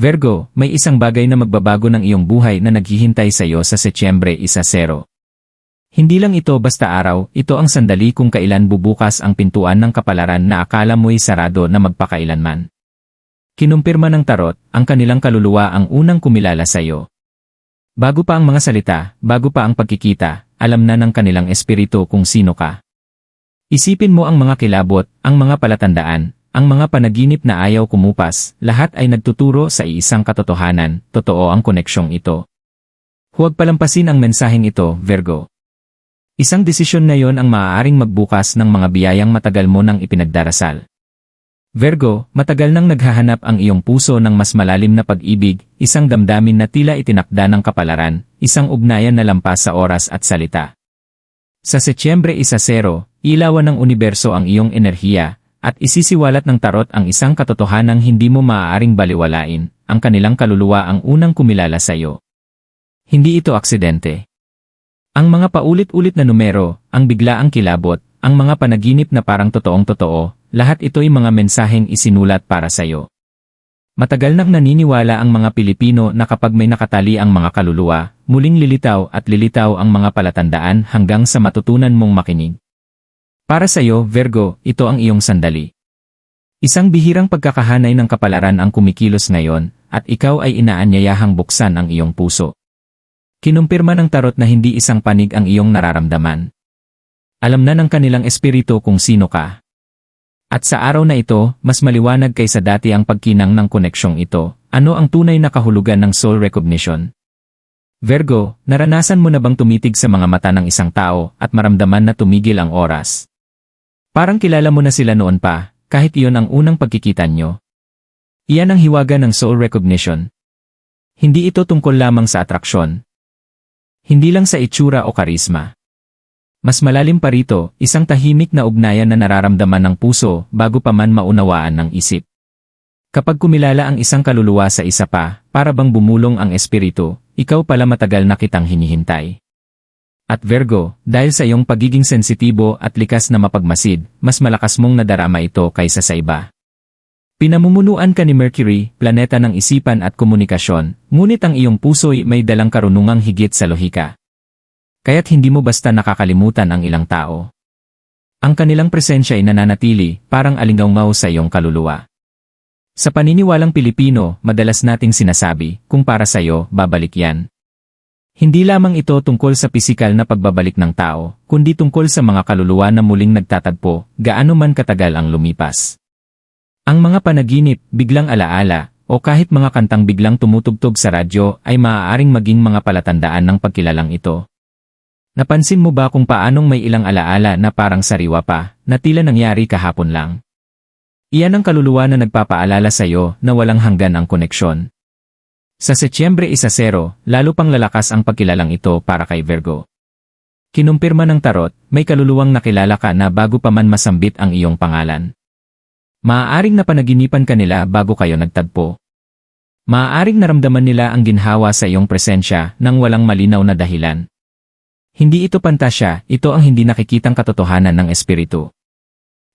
Virgo, may isang bagay na magbabago ng iyong buhay na naghihintay sa iyo sa Setyembre 1-0. Hindi lang ito basta araw, ito ang sandali kung kailan bubukas ang pintuan ng kapalaran na akala mo'y sarado na magpakailanman. Kinumpirma ng tarot, ang kanilang kaluluwa ang unang kumilala sa iyo. Bago pa ang mga salita, bago pa ang pagkikita, alam na ng kanilang espiritu kung sino ka. Isipin mo ang mga kilabot, ang mga palatandaan, ang mga panaginip na ayaw kumupas, lahat ay nagtuturo sa iisang katotohanan, totoo ang koneksyong ito. Huwag palampasin ang mensaheng ito, Virgo. Isang desisyon na yon ang maaaring magbukas ng mga biyayang matagal mo nang ipinagdarasal. Virgo, matagal nang naghahanap ang iyong puso ng mas malalim na pag-ibig, isang damdamin na tila itinakda ng kapalaran, isang ugnayan na lampas sa oras at salita. Sa Setyembre 1-0, ilawan ng universo ang iyong enerhiya, at isisiwalat ng tarot ang isang katotohanang hindi mo maaaring baliwalain, ang kanilang kaluluwa ang unang kumilala sa iyo. Hindi ito aksidente. Ang mga paulit-ulit na numero, ang biglaang kilabot, ang mga panaginip na parang totoong totoo, lahat ito'y mga mensaheng isinulat para sa iyo. Matagal nang naniniwala ang mga Pilipino na kapag may nakatali ang mga kaluluwa, muling lilitaw at lilitaw ang mga palatandaan hanggang sa matutunan mong makinig. Para sa iyo, Virgo, ito ang iyong sandali. Isang bihirang pagkakahanay ng kapalaran ang kumikilos ngayon, at ikaw ay inaanyayahang buksan ang iyong puso. Kinumpirma ng tarot na hindi isang panig ang iyong nararamdaman. Alam na ng kanilang espiritu kung sino ka. At sa araw na ito, mas maliwanag kaysa dati ang pagkinang ng koneksyong ito. Ano ang tunay na kahulugan ng soul recognition? Virgo, naranasan mo na bang tumitig sa mga mata ng isang tao at maramdaman na tumigil ang oras? Parang kilala mo na sila noon pa, kahit iyon ang unang pagkikita nyo. Iyan ang hiwaga ng soul recognition. Hindi ito tungkol lamang sa atraksyon. Hindi lang sa itsura o karisma. Mas malalim pa rito, isang tahimik na ugnayan na nararamdaman ng puso bago pa man maunawaan ng isip. Kapag kumilala ang isang kaluluwa sa isa pa, para bang bumulong ang espiritu, ikaw pala matagal na kitang hinihintay. At Virgo, dahil sa iyong pagiging sensitibo at likas na mapagmasid, mas malakas mong nadarama ito kaysa sa iba. Pinamumunuan ka ni Mercury, planeta ng isipan at komunikasyon, ngunit ang iyong puso'y may dalang karunungang higit sa lohika. Kaya't hindi mo basta nakakalimutan ang ilang tao. Ang kanilang presensya ay nananatili, parang alingaw sa iyong kaluluwa. Sa paniniwalang Pilipino, madalas nating sinasabi, kung para sa iyo, babalik yan. Hindi lamang ito tungkol sa pisikal na pagbabalik ng tao, kundi tungkol sa mga kaluluwa na muling nagtatagpo, gaano man katagal ang lumipas. Ang mga panaginip, biglang alaala, o kahit mga kantang biglang tumutugtog sa radyo ay maaaring maging mga palatandaan ng pagkilalang ito. Napansin mo ba kung paanong may ilang alaala na parang sariwa pa, na tila nangyari kahapon lang? Iyan ang kaluluwa na nagpapaalala sa iyo na walang hanggan ang koneksyon. Sa Setyembre 1-0, lalo pang lalakas ang pagkilalang ito para kay Virgo. Kinumpirma ng tarot, may kaluluwang nakilala ka na bago pa man masambit ang iyong pangalan. Maaaring napanaginipan ka nila bago kayo nagtagpo. Maaaring naramdaman nila ang ginhawa sa iyong presensya nang walang malinaw na dahilan. Hindi ito pantasya, ito ang hindi nakikitang katotohanan ng espiritu.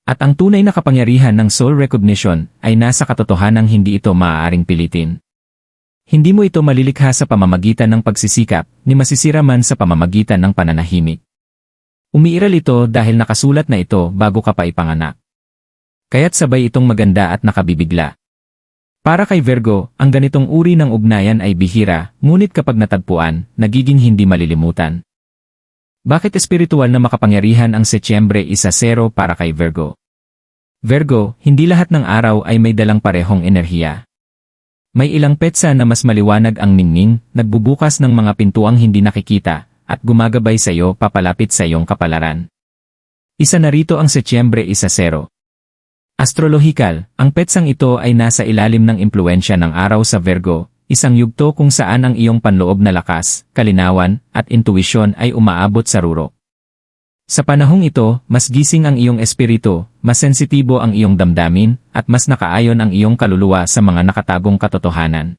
At ang tunay na kapangyarihan ng soul recognition ay nasa katotohanang hindi ito maaaring pilitin. Hindi mo ito malilikha sa pamamagitan ng pagsisikap, ni masisira man sa pamamagitan ng pananahimik. Umiiral ito dahil nakasulat na ito bago ka pa ipanganak. Kaya't sabay itong maganda at nakabibigla. Para kay Virgo, ang ganitong uri ng ugnayan ay bihira, ngunit kapag natagpuan, nagiging hindi malilimutan. Bakit espiritual na makapangyarihan ang Setyembre 1-0 para kay Virgo? Virgo, hindi lahat ng araw ay may dalang parehong enerhiya. May ilang petsa na mas maliwanag ang ningning, nagbubukas ng mga pintuang hindi nakikita, at gumagabay sa iyo papalapit sa iyong kapalaran. Isa na rito ang Setyembre 1-0. Astrological, ang petsang ito ay nasa ilalim ng impluensya ng araw sa Virgo, Isang yugto kung saan ang iyong panloob na lakas, kalinawan, at intuisyon ay umaabot sa rurok. Sa panahong ito, mas gising ang iyong espiritu, mas sensitibo ang iyong damdamin, at mas nakaayon ang iyong kaluluwa sa mga nakatagong katotohanan.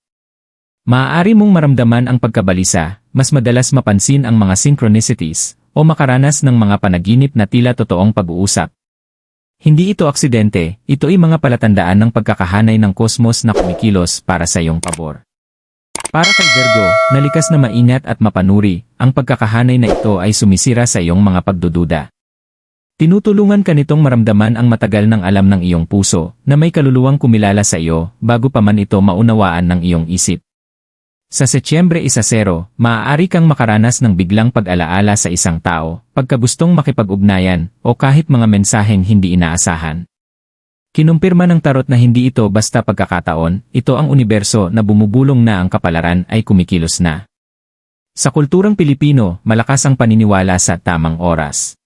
Maaari mong maramdaman ang pagkabalisa, mas madalas mapansin ang mga synchronicities, o makaranas ng mga panaginip na tila totoong pag-uusap. Hindi ito aksidente, ito ay mga palatandaan ng pagkakahanay ng kosmos na kumikilos para sa iyong pabor. Para kay Virgo, nalikas na maingat at mapanuri, ang pagkakahanay na ito ay sumisira sa iyong mga pagdududa. Tinutulungan ka nitong maramdaman ang matagal ng alam ng iyong puso na may kaluluwang kumilala sa iyo bago pa man ito maunawaan ng iyong isip. Sa Setyembre 1-0, maaari kang makaranas ng biglang pag-alaala sa isang tao, pagkabustong makipag-ugnayan, o kahit mga mensaheng hindi inaasahan. Kinumpirma ng tarot na hindi ito basta pagkakataon, ito ang universo na bumubulong na ang kapalaran ay kumikilos na. Sa kulturang Pilipino, malakas ang paniniwala sa tamang oras.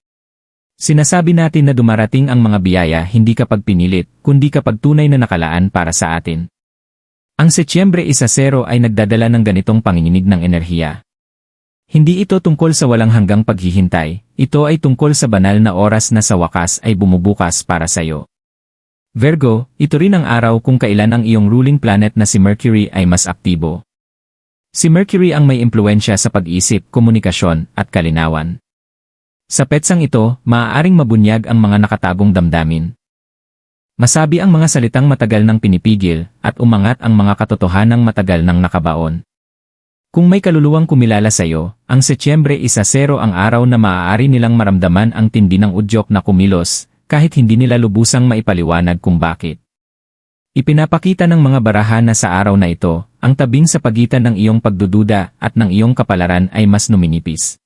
Sinasabi natin na dumarating ang mga biyaya hindi kapag pinilit, kundi kapag tunay na nakalaan para sa atin. Ang Setyembre 1-0 ay nagdadala ng ganitong panginginig ng enerhiya. Hindi ito tungkol sa walang hanggang paghihintay, ito ay tungkol sa banal na oras na sa wakas ay bumubukas para sa iyo. Virgo, ito rin ang araw kung kailan ang iyong ruling planet na si Mercury ay mas aktibo. Si Mercury ang may impluensya sa pag-isip, komunikasyon, at kalinawan. Sa petsang ito, maaaring mabunyag ang mga nakatagong damdamin. Masabi ang mga salitang matagal nang pinipigil, at umangat ang mga katotohanang matagal nang nakabaon. Kung may kaluluwang kumilala sa iyo, ang Setyembre 1-0 ang araw na maaari nilang maramdaman ang tindi ng udyok na kumilos, kahit hindi nila lubusang maipaliwanag kung bakit. Ipinapakita ng mga baraha na sa araw na ito, ang tabing sa pagitan ng iyong pagdududa at ng iyong kapalaran ay mas numinipis.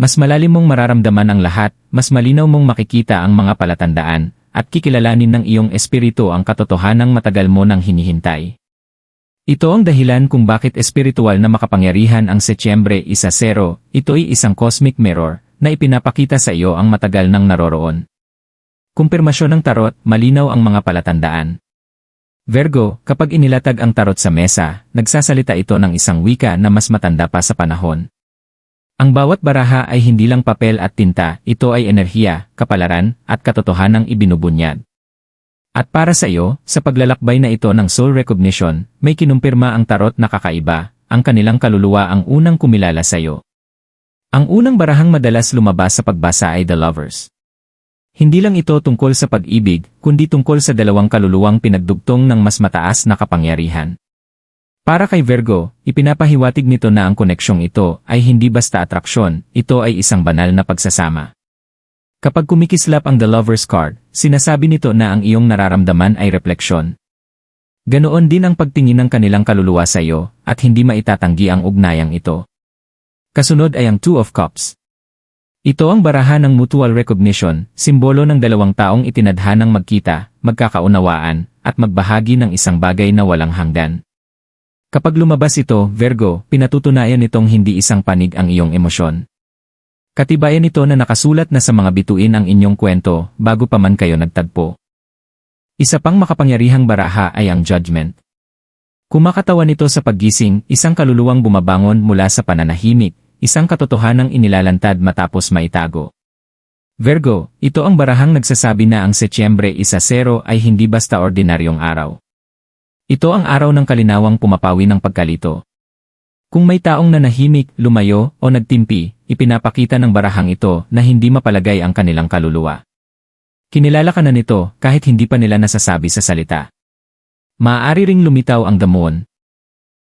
Mas malalim mong mararamdaman ang lahat, mas malinaw mong makikita ang mga palatandaan, at kikilalanin ng iyong espiritu ang katotohanang matagal mo nang hinihintay. Ito ang dahilan kung bakit espiritual na makapangyarihan ang Setyembre 1-0, ito ay isang cosmic mirror, na ipinapakita sa iyo ang matagal nang naroroon. Kumpirmasyon ng tarot, malinaw ang mga palatandaan. Virgo, kapag inilatag ang tarot sa mesa, nagsasalita ito ng isang wika na mas matanda pa sa panahon. Ang bawat baraha ay hindi lang papel at tinta, ito ay enerhiya, kapalaran, at katotohanang ibinubunyad. At para sa iyo, sa paglalakbay na ito ng soul recognition, may kinumpirma ang tarot na kakaiba, ang kanilang kaluluwa ang unang kumilala sa iyo. Ang unang barahang madalas lumabas sa pagbasa ay The Lovers. Hindi lang ito tungkol sa pag-ibig, kundi tungkol sa dalawang kaluluwang pinagdugtong ng mas mataas na kapangyarihan. Para kay Virgo, ipinapahiwatig nito na ang koneksyong ito ay hindi basta atraksyon, ito ay isang banal na pagsasama. Kapag kumikislap ang The Lover's Card, sinasabi nito na ang iyong nararamdaman ay refleksyon. Ganoon din ang pagtingin ng kanilang kaluluwa sa iyo, at hindi maitatanggi ang ugnayang ito. Kasunod ay ang Two of Cups. Ito ang baraha ng mutual recognition, simbolo ng dalawang taong itinadhanang magkita, magkakaunawaan, at magbahagi ng isang bagay na walang hanggan. Kapag lumabas ito, Virgo, pinatutunayan nitong hindi isang panig ang iyong emosyon. Katibayan nito na nakasulat na sa mga bituin ang inyong kwento bago pa man kayo nagtagpo. Isa pang makapangyarihang baraha ay ang judgment. Kumakatawan nito sa paggising, isang kaluluwang bumabangon mula sa pananahimik, isang katotohanang inilalantad matapos maitago. Virgo, ito ang barahang nagsasabi na ang Setyembre 1-0 ay hindi basta ordinaryong araw. Ito ang araw ng kalinawang pumapawi ng pagkalito. Kung may taong nanahimik, lumayo, o nagtimpi, ipinapakita ng barahang ito na hindi mapalagay ang kanilang kaluluwa. Kinilala ka na nito kahit hindi pa nila nasasabi sa salita. Maaari ring lumitaw ang damon,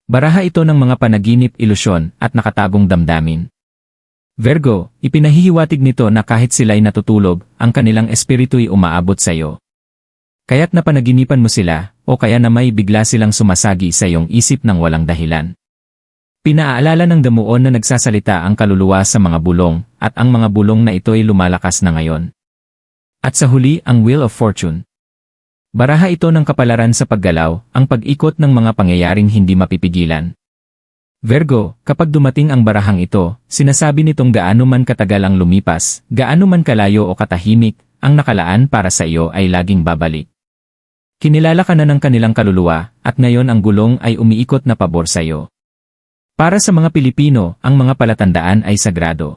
Baraha ito ng mga panaginip, ilusyon, at nakatagong damdamin. Virgo, ipinahihiwatig nito na kahit sila'y natutulog, ang kanilang espiritu'y umaabot sa iyo. Kaya't napanaginipan mo sila, o kaya na may bigla silang sumasagi sa iyong isip ng walang dahilan. Pinaalala ng damuon na nagsasalita ang kaluluwa sa mga bulong, at ang mga bulong na ito ay lumalakas na ngayon. At sa huli, ang Wheel of Fortune. Baraha ito ng kapalaran sa paggalaw, ang pag-ikot ng mga pangyayaring hindi mapipigilan. Virgo, kapag dumating ang barahang ito, sinasabi nitong gaano man katagal ang lumipas, gaano man kalayo o katahimik, ang nakalaan para sa iyo ay laging babalik. Kinilala ka na ng kanilang kaluluwa, at ngayon ang gulong ay umiikot na pabor sa iyo. Para sa mga Pilipino, ang mga palatandaan ay sagrado.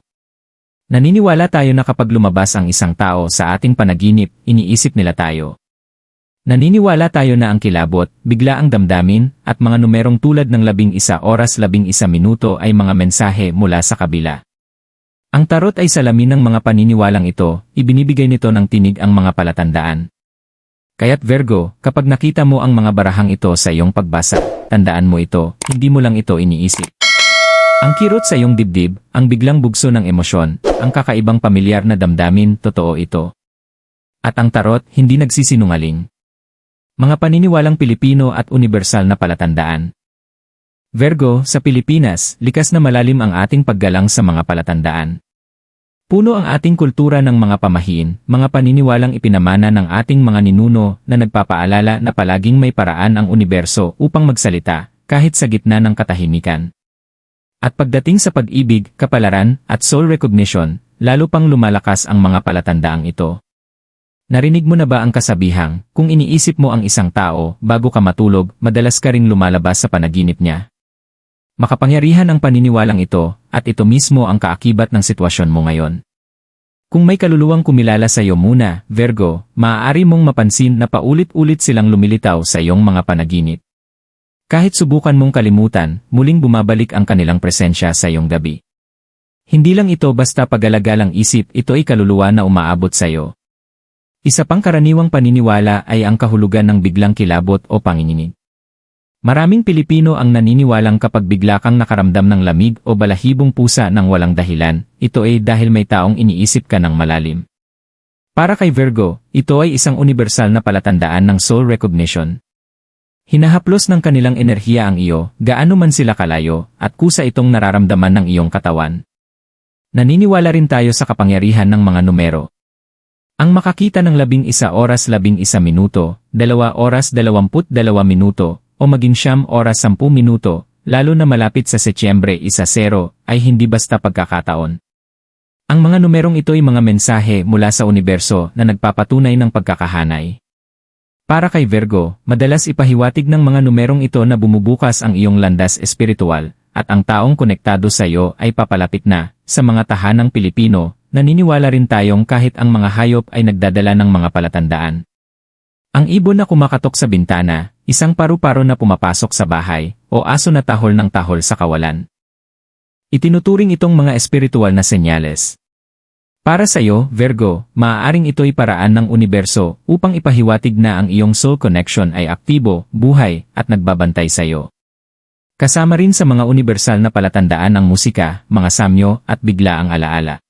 Naniniwala tayo na kapag lumabas ang isang tao sa ating panaginip, iniisip nila tayo. Naniniwala tayo na ang kilabot, bigla ang damdamin, at mga numerong tulad ng labing isa oras labing isa minuto ay mga mensahe mula sa kabila. Ang tarot ay salamin ng mga paniniwalang ito, ibinibigay nito ng tinig ang mga palatandaan. Kaya't Virgo, kapag nakita mo ang mga barahang ito sa iyong pagbasa, tandaan mo ito, hindi mo lang ito iniisip. Ang kirot sa iyong dibdib, ang biglang bugso ng emosyon, ang kakaibang pamilyar na damdamin, totoo ito. At ang tarot, hindi nagsisinungaling. Mga paniniwalang Pilipino at universal na palatandaan. Virgo, sa Pilipinas, likas na malalim ang ating paggalang sa mga palatandaan. Puno ang ating kultura ng mga pamahiin, mga paniniwalang ipinamana ng ating mga ninuno na nagpapaalala na palaging may paraan ang universo upang magsalita, kahit sa gitna ng katahimikan. At pagdating sa pag-ibig, kapalaran, at soul recognition, lalo pang lumalakas ang mga palatandaang ito. Narinig mo na ba ang kasabihang, kung iniisip mo ang isang tao, bago ka matulog, madalas ka ring lumalabas sa panaginip niya? Makapangyarihan ang paniniwalang ito, at ito mismo ang kaakibat ng sitwasyon mo ngayon. Kung may kaluluwang kumilala sa iyo muna, Virgo, maaari mong mapansin na paulit-ulit silang lumilitaw sa iyong mga panaginip. Kahit subukan mong kalimutan, muling bumabalik ang kanilang presensya sa iyong gabi. Hindi lang ito basta pagalagalang isip, ito ay kaluluwa na umaabot sa iyo. Isa pang karaniwang paniniwala ay ang kahulugan ng biglang kilabot o panginginig. Maraming Pilipino ang naniniwalang kapag bigla kang nakaramdam ng lamig o balahibong pusa ng walang dahilan, ito ay dahil may taong iniisip ka ng malalim. Para kay Virgo, ito ay isang universal na palatandaan ng soul recognition. Hinahaplos ng kanilang enerhiya ang iyo, gaano man sila kalayo, at kusa itong nararamdaman ng iyong katawan. Naniniwala rin tayo sa kapangyarihan ng mga numero. Ang makakita ng labing isa oras labing isa minuto, dalawa oras dalawamput dalawa minuto, o maging siyam oras 10 minuto, lalo na malapit sa Setyembre 1-0, ay hindi basta pagkakataon. Ang mga numerong ito ay mga mensahe mula sa universo na nagpapatunay ng pagkakahanay. Para kay Virgo, madalas ipahiwatig ng mga numerong ito na bumubukas ang iyong landas espiritual, at ang taong konektado sa iyo ay papalapit na, sa mga tahanang Pilipino, naniniwala rin tayong kahit ang mga hayop ay nagdadala ng mga palatandaan. Ang ibon na kumakatok sa bintana, isang paru-paro na pumapasok sa bahay, o aso na tahol ng tahol sa kawalan. Itinuturing itong mga espiritual na senyales. Para sa iyo, Virgo, maaaring ito'y paraan ng universo upang ipahiwatig na ang iyong soul connection ay aktibo, buhay, at nagbabantay sa iyo. Kasama rin sa mga universal na palatandaan ng musika, mga samyo, at bigla ang alaala.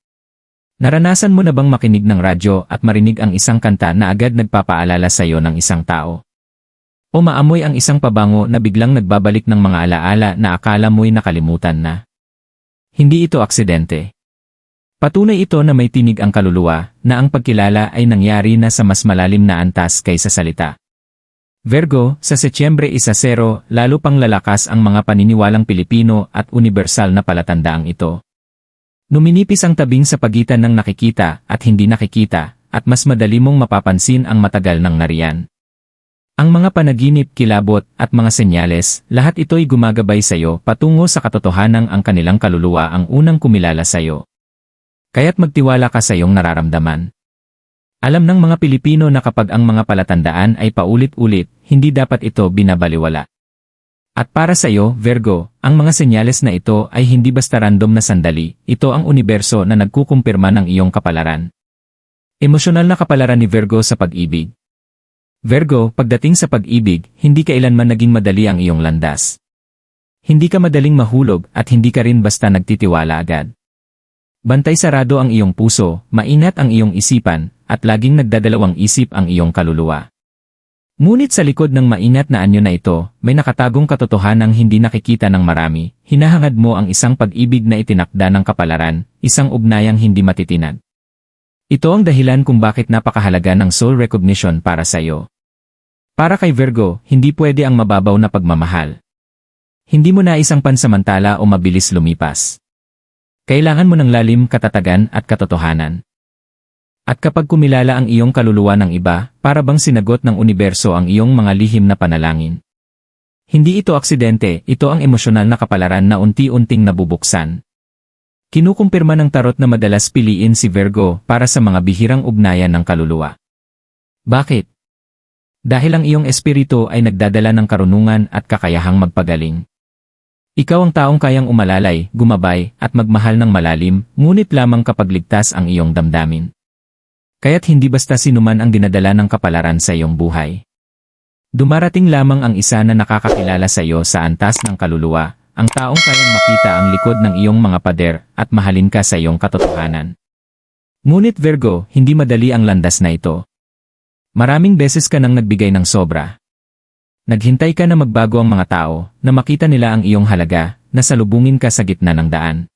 Naranasan mo na bang makinig ng radyo at marinig ang isang kanta na agad nagpapaalala sa iyo ng isang tao? O maamoy ang isang pabango na biglang nagbabalik ng mga alaala na akala mo'y nakalimutan na? Hindi ito aksidente. Patunay ito na may tinig ang kaluluwa, na ang pagkilala ay nangyari na sa mas malalim na antas kaysa salita. Virgo, sa Setyembre 1-0, lalo pang lalakas ang mga paniniwalang Pilipino at universal na palatandaang ito. Numinipis ang tabing sa pagitan ng nakikita at hindi nakikita, at mas madali mong mapapansin ang matagal ng nariyan. Ang mga panaginip, kilabot, at mga senyales, lahat ito'y gumagabay sa iyo patungo sa katotohanan ang kanilang kaluluwa ang unang kumilala sa iyo. Kaya't magtiwala ka sa iyong nararamdaman. Alam ng mga Pilipino na kapag ang mga palatandaan ay paulit-ulit, hindi dapat ito binabaliwala. At para sa iyo, Virgo, ang mga senyales na ito ay hindi basta random na sandali, ito ang universo na nagkukumpirma ng iyong kapalaran. Emosyonal na kapalaran ni Virgo sa pag-ibig. Virgo, pagdating sa pag-ibig, hindi kailanman naging madali ang iyong landas. Hindi ka madaling mahulog at hindi ka rin basta nagtitiwala agad. Bantay sarado ang iyong puso, mainat ang iyong isipan, at laging nagdadalawang isip ang iyong kaluluwa. Ngunit sa likod ng mainat na anyo na ito, may nakatagong katotohanang hindi nakikita ng marami, hinahangad mo ang isang pag-ibig na itinakda ng kapalaran, isang ugnayang hindi matitinag. Ito ang dahilan kung bakit napakahalaga ng soul recognition para sa iyo. Para kay Virgo, hindi pwede ang mababaw na pagmamahal. Hindi mo na isang pansamantala o mabilis lumipas. Kailangan mo ng lalim katatagan at katotohanan. At kapag kumilala ang iyong kaluluwa ng iba, para bang sinagot ng universo ang iyong mga lihim na panalangin. Hindi ito aksidente, ito ang emosyonal na kapalaran na unti-unting nabubuksan. Kinukumpirma ng tarot na madalas piliin si Virgo para sa mga bihirang ugnayan ng kaluluwa. Bakit? Dahil ang iyong espiritu ay nagdadala ng karunungan at kakayahang magpagaling. Ikaw ang taong kayang umalalay, gumabay, at magmahal ng malalim, ngunit lamang kapag ligtas ang iyong damdamin. Kaya't hindi basta sinuman ang dinadala ng kapalaran sa iyong buhay. Dumarating lamang ang isa na nakakakilala sa iyo sa antas ng kaluluwa, ang taong kayang makita ang likod ng iyong mga pader at mahalin ka sa iyong katotohanan. Ngunit Virgo, hindi madali ang landas na ito. Maraming beses ka nang nagbigay ng sobra. Naghintay ka na magbago ang mga tao, na makita nila ang iyong halaga, na salubungin ka sa gitna ng daan.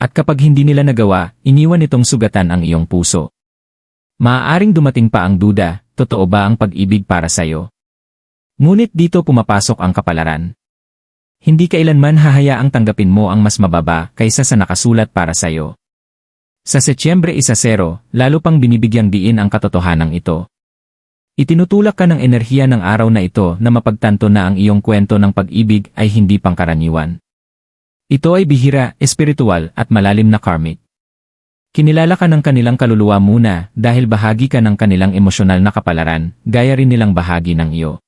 At kapag hindi nila nagawa, iniwan itong sugatan ang iyong puso. Maaaring dumating pa ang duda, totoo ba ang pag-ibig para sa iyo? Ngunit dito pumapasok ang kapalaran. Hindi kailanman hahayaang tanggapin mo ang mas mababa kaysa sa nakasulat para sa iyo. Sa Setyembre 1-0, lalo pang binibigyang diin ang katotohanan ito. Itinutulak ka ng enerhiya ng araw na ito na mapagtanto na ang iyong kwento ng pag-ibig ay hindi pangkaraniwan. Ito ay bihira, espiritual at malalim na karmic. Kinilala ka ng kanilang kaluluwa muna dahil bahagi ka ng kanilang emosyonal na kapalaran, gaya rin nilang bahagi ng iyo.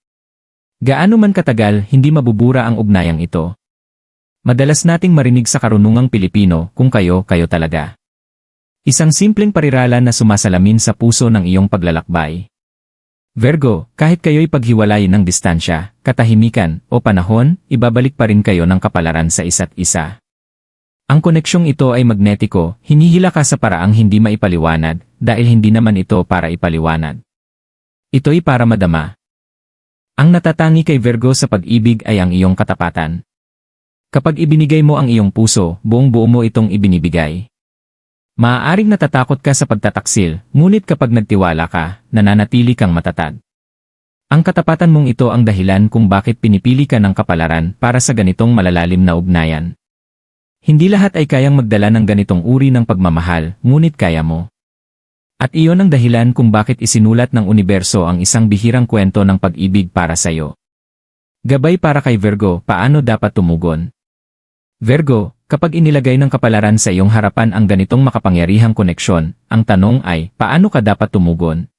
Gaano man katagal, hindi mabubura ang ugnayang ito. Madalas nating marinig sa karunungang Pilipino kung kayo, kayo talaga. Isang simpleng parirala na sumasalamin sa puso ng iyong paglalakbay. Virgo, kahit kayo'y paghiwalay ng distansya, katahimikan, o panahon, ibabalik pa rin kayo ng kapalaran sa isa't isa. Ang koneksyong ito ay magnetiko, hinihila ka sa paraang hindi maipaliwanag, dahil hindi naman ito para ipaliwanag. Ito'y para madama. Ang natatangi kay Virgo sa pag-ibig ay ang iyong katapatan. Kapag ibinigay mo ang iyong puso, buong buo mo itong ibinibigay. Maaaring natatakot ka sa pagtataksil, ngunit kapag nagtiwala ka, nananatili kang matatag. Ang katapatan mong ito ang dahilan kung bakit pinipili ka ng kapalaran para sa ganitong malalalim na ugnayan. Hindi lahat ay kayang magdala ng ganitong uri ng pagmamahal, ngunit kaya mo. At iyon ang dahilan kung bakit isinulat ng universo ang isang bihirang kwento ng pag-ibig para sa iyo. Gabay para kay Virgo, paano dapat tumugon? Virgo, Kapag inilagay ng kapalaran sa iyong harapan ang ganitong makapangyarihang koneksyon, ang tanong ay, paano ka dapat tumugon?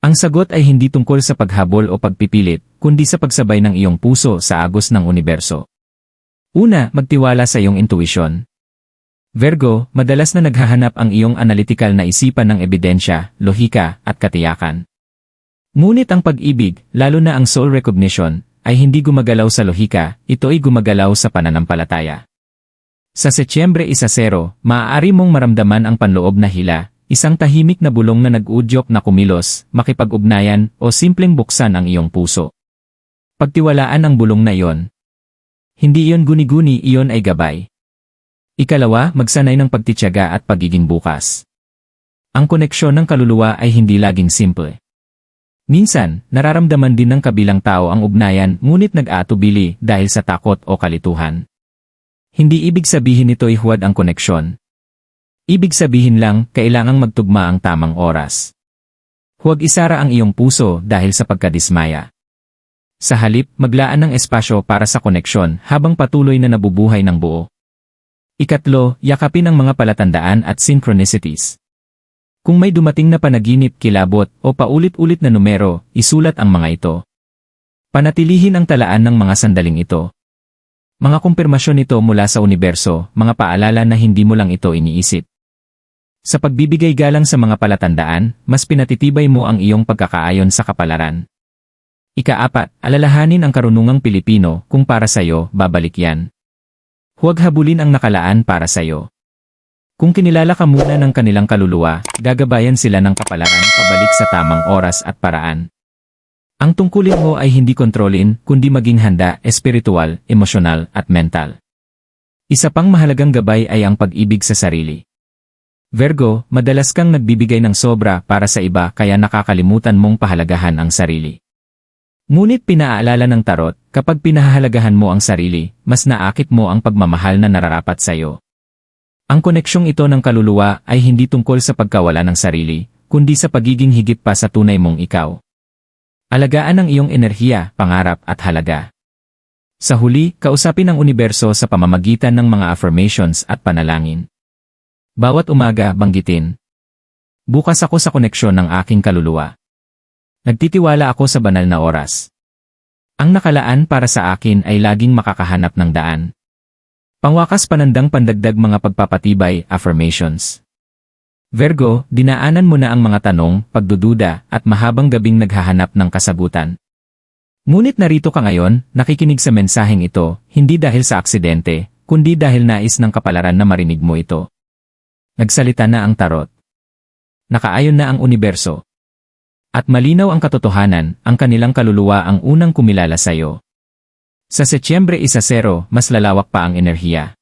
Ang sagot ay hindi tungkol sa paghabol o pagpipilit, kundi sa pagsabay ng iyong puso sa agos ng universo. Una, magtiwala sa iyong intuition. Virgo, madalas na naghahanap ang iyong analytical na isipan ng ebidensya, lohika, at katiyakan. Ngunit ang pag-ibig, lalo na ang soul recognition, ay hindi gumagalaw sa lohika, ito ay gumagalaw sa pananampalataya. Sa Setyembre 1-0, maaari mong maramdaman ang panloob na hila, isang tahimik na bulong na nag-udyok na kumilos, makipag-ugnayan, o simpleng buksan ang iyong puso. Pagtiwalaan ang bulong na iyon. Hindi iyon guni-guni, iyon ay gabay. Ikalawa, magsanay ng pagtityaga at pagiging bukas. Ang koneksyon ng kaluluwa ay hindi laging simple. Minsan, nararamdaman din ng kabilang tao ang ugnayan ngunit nag-aatubili dahil sa takot o kalituhan. Hindi ibig sabihin nito'y huwad ang koneksyon. Ibig sabihin lang, kailangang magtugma ang tamang oras. Huwag isara ang iyong puso dahil sa pagkadismaya. Sa halip, maglaan ng espasyo para sa koneksyon habang patuloy na nabubuhay ng buo. Ikatlo, yakapin ang mga palatandaan at synchronicities. Kung may dumating na panaginip, kilabot, o paulit-ulit na numero, isulat ang mga ito. Panatilihin ang talaan ng mga sandaling ito. Mga kumpirmasyon nito mula sa universo, mga paalala na hindi mo lang ito iniisip. Sa pagbibigay galang sa mga palatandaan, mas pinatitibay mo ang iyong pagkakaayon sa kapalaran. Ikaapat, alalahanin ang karunungang Pilipino kung para sa'yo, babalik yan. Huwag habulin ang nakalaan para sa'yo. Kung kinilala ka muna ng kanilang kaluluwa, gagabayan sila ng kapalaran pabalik sa tamang oras at paraan. Ang tungkulin mo ay hindi kontrolin, kundi maging handa, espiritual, emosyonal, at mental. Isa pang mahalagang gabay ay ang pag-ibig sa sarili. Virgo, madalas kang nagbibigay ng sobra para sa iba kaya nakakalimutan mong pahalagahan ang sarili. Ngunit pinaalala ng tarot, kapag pinahahalagahan mo ang sarili, mas naakit mo ang pagmamahal na nararapat sa iyo. Ang koneksyong ito ng kaluluwa ay hindi tungkol sa pagkawala ng sarili, kundi sa pagiging higit pa sa tunay mong ikaw. Alagaan ang iyong enerhiya, pangarap at halaga. Sa huli, kausapin ang universo sa pamamagitan ng mga affirmations at panalangin. Bawat umaga, banggitin. Bukas ako sa koneksyon ng aking kaluluwa. Nagtitiwala ako sa banal na oras. Ang nakalaan para sa akin ay laging makakahanap ng daan. Pangwakas panandang pandagdag mga pagpapatibay, affirmations. Virgo, dinaanan mo na ang mga tanong, pagdududa, at mahabang gabing naghahanap ng kasagutan. Ngunit narito ka ngayon, nakikinig sa mensaheng ito, hindi dahil sa aksidente, kundi dahil nais ng kapalaran na marinig mo ito. Nagsalita na ang tarot. Nakaayon na ang universo. At malinaw ang katotohanan, ang kanilang kaluluwa ang unang kumilala sa iyo. Sa Setyembre 1-0, mas lalawak pa ang enerhiya.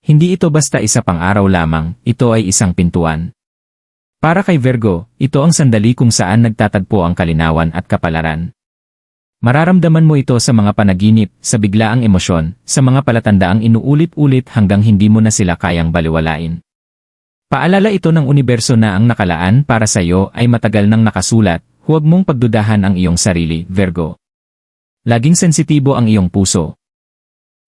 Hindi ito basta isa pang araw lamang, ito ay isang pintuan. Para kay Virgo, ito ang sandali kung saan nagtatagpo ang kalinawan at kapalaran. Mararamdaman mo ito sa mga panaginip, sa biglaang emosyon, sa mga palatandaang inuulit-ulit hanggang hindi mo na sila kayang baliwalain. Paalala ito ng universo na ang nakalaan para sa iyo ay matagal nang nakasulat, huwag mong pagdudahan ang iyong sarili, Virgo. Laging sensitibo ang iyong puso,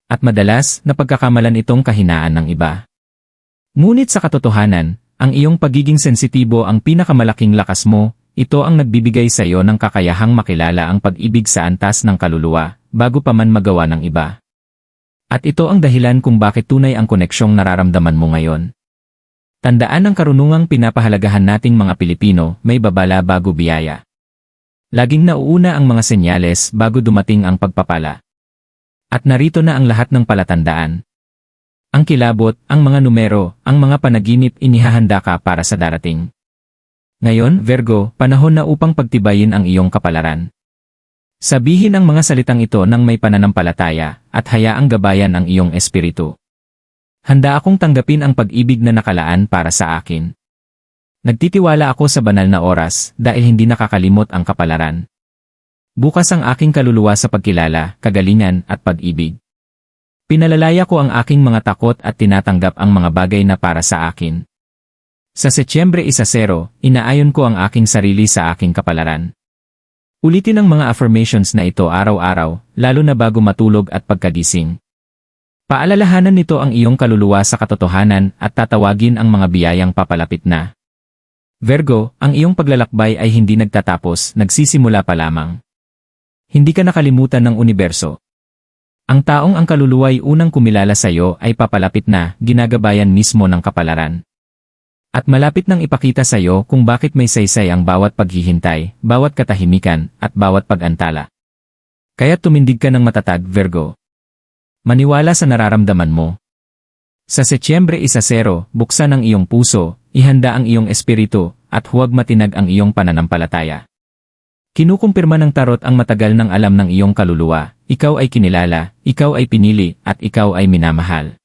at madalas napagkakamalan itong kahinaan ng iba. Ngunit sa katotohanan, ang iyong pagiging sensitibo ang pinakamalaking lakas mo, ito ang nagbibigay sa iyo ng kakayahang makilala ang pag-ibig sa antas ng kaluluwa, bago pa man magawa ng iba. At ito ang dahilan kung bakit tunay ang koneksyong nararamdaman mo ngayon. Tandaan ang karunungang pinapahalagahan nating mga Pilipino, may babala bago biyaya. Laging nauuna ang mga senyales bago dumating ang pagpapala. At narito na ang lahat ng palatandaan. Ang kilabot, ang mga numero, ang mga panaginip inihahanda ka para sa darating. Ngayon, Virgo, panahon na upang pagtibayin ang iyong kapalaran. Sabihin ang mga salitang ito ng may pananampalataya at hayaang gabayan ang iyong espiritu. Handa akong tanggapin ang pag-ibig na nakalaan para sa akin. Nagtitiwala ako sa banal na oras dahil hindi nakakalimot ang kapalaran. Bukas ang aking kaluluwa sa pagkilala, kagalingan, at pag-ibig. Pinalalaya ko ang aking mga takot at tinatanggap ang mga bagay na para sa akin. Sa Setyembre 1-0, inaayon ko ang aking sarili sa aking kapalaran. Ulitin ang mga affirmations na ito araw-araw, lalo na bago matulog at pagkagising. Paalalahanan nito ang iyong kaluluwa sa katotohanan at tatawagin ang mga biyayang papalapit na. Virgo, ang iyong paglalakbay ay hindi nagtatapos, nagsisimula pa lamang. Hindi ka nakalimutan ng universo. Ang taong ang kaluluwa'y unang kumilala sa iyo ay papalapit na, ginagabayan mismo ng kapalaran. At malapit nang ipakita sa iyo kung bakit may saysay ang bawat paghihintay, bawat katahimikan, at bawat pag-antala. Kaya tumindig ka ng matatag, Virgo. Maniwala sa nararamdaman mo. Sa Setyembre 1-0, buksan ang iyong puso, ihanda ang iyong espiritu, at huwag matinag ang iyong pananampalataya. Kinukumpirma ng tarot ang matagal ng alam ng iyong kaluluwa, ikaw ay kinilala, ikaw ay pinili, at ikaw ay minamahal.